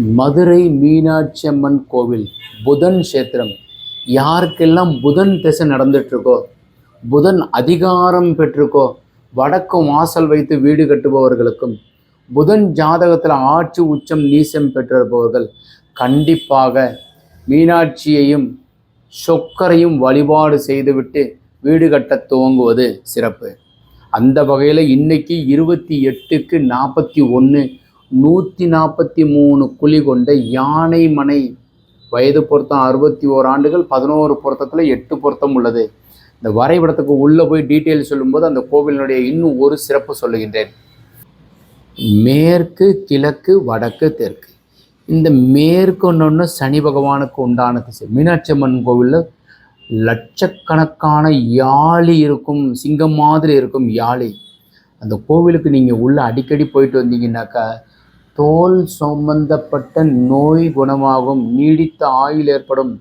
மதுரை மீனாட்சி அம்மன் கோவில் புதன் கஷேத்திரம். யாருக்கெல்லாம் புதன் திசை நடந்துட்டுருக்கோ புதன் அதிகாரம் பெற்றிருக்கோ வடக்கு வாசல் வைத்து வீடு கட்டுபவர்களுக்கும் புதன் ஜாதகத்தில் ஆட்சி உச்சம் நீசம் பெற்றிருப்பவர்கள் கண்டிப்பாக மீனாட்சியையும் சொக்கரையும் வழிபாடு செய்துவிட்டு வீடு கட்ட துவங்குவது சிறப்பு. அந்த வகையில் இன்னைக்கு இருபத்தி எட்டுக்கு நாற்பத்தி ஒன்று நூற்றி நாற்பத்தி மூணு குழி கொண்ட யானை மனை. வயது பொருத்தம் அறுபத்தி ஓர் ஆண்டுகள் பதினோரு பொருத்தத்தில் எட்டு பொருத்தம் உள்ளது. இந்த வரைபடத்துக்கு உள்ளே போய் டீட்டெயில் சொல்லும்போது அந்த கோவிலினுடைய இன்னும் ஒரு சிறப்பு சொல்லுகின்றேன். மேற்கு கிழக்கு வடக்கு தெற்கு. இந்த மேற்கு ஒன்று சனி பகவானுக்கு உண்டான திசை மீனாட்சி அம்மன் கோவிலில் லட்சக்கணக்கான யாழி இருக்கும் சிங்கம் மாதிரி இருக்கும் யாழி. அந்த கோவிலுக்கு நீங்கள் உள்ளே அடிக்கடி போயிட்டு வந்தீங்கன்னாக்கா தோல் சம்பந்தப்பட்ட நோய் குணமாகும். நீடித்த ஆயுள் ஏற்படும்.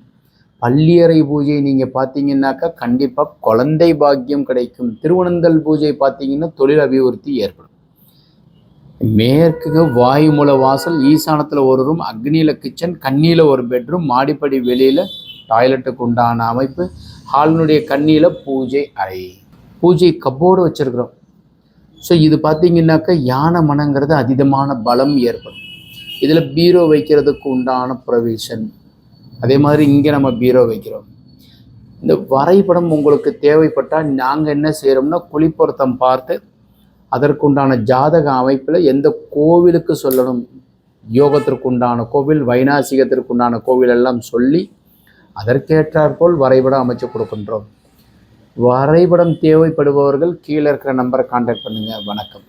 பள்ளியறை பூஜை நீங்கள் பார்த்தீங்கன்னாக்கா கண்டிப்பாக குழந்தை பாக்கியம் கிடைக்கும். திருவனந்தல் பூஜை பார்த்தீங்கன்னா தொழில் அபிவிருத்தி ஏற்படும். மேற்குக்கு வாயுமூல வாசல் ஈசானத்தில் ஒரு ரூம் அக்னியில் கிச்சன் கண்ணியில் ஒரு பெட்ரூம் மாடிப்படி வெளியில் டாய்லெட்டுக்கு உண்டான அமைப்பு ஹாலினுடைய கண்ணியில் பூஜை அறை. பூஜை கப்போர்டு வச்சுருக்குறோம். ஸோ இது பார்த்தீங்கன்னாக்கா யானை மனங்கிறது அதீதமான பலம் ஏற்படும். இதில் பீரோ வைக்கிறதுக்கு உண்டான ப்ரொவிஷன் அதே மாதிரி இங்கே நம்ம பீரோ வைக்கிறோம். இந்த வரைபடம் உங்களுக்கு தேவைப்பட்டால் நாங்கள் என்ன செய்கிறோம்னா குழிப்பொருத்தம் பார்த்து அதற்குண்டான ஜாதக அமைப்பில் எந்த கோவிலுக்கு சொல்லணும்? யோகத்திற்கு உண்டான கோவில் வைநாசிகத்திற்கு உண்டான கோவில் எல்லாம் சொல்லி அதற்கேற்றாற்போல் வரைபடம் அமைச்சு கொடுக்கின்றோம். வரைபடம் தேவைப்படுபவர்கள் கீழே இருக்கிற நம்பரை காண்டாக்ட் பண்ணுங்கள் வணக்கம்.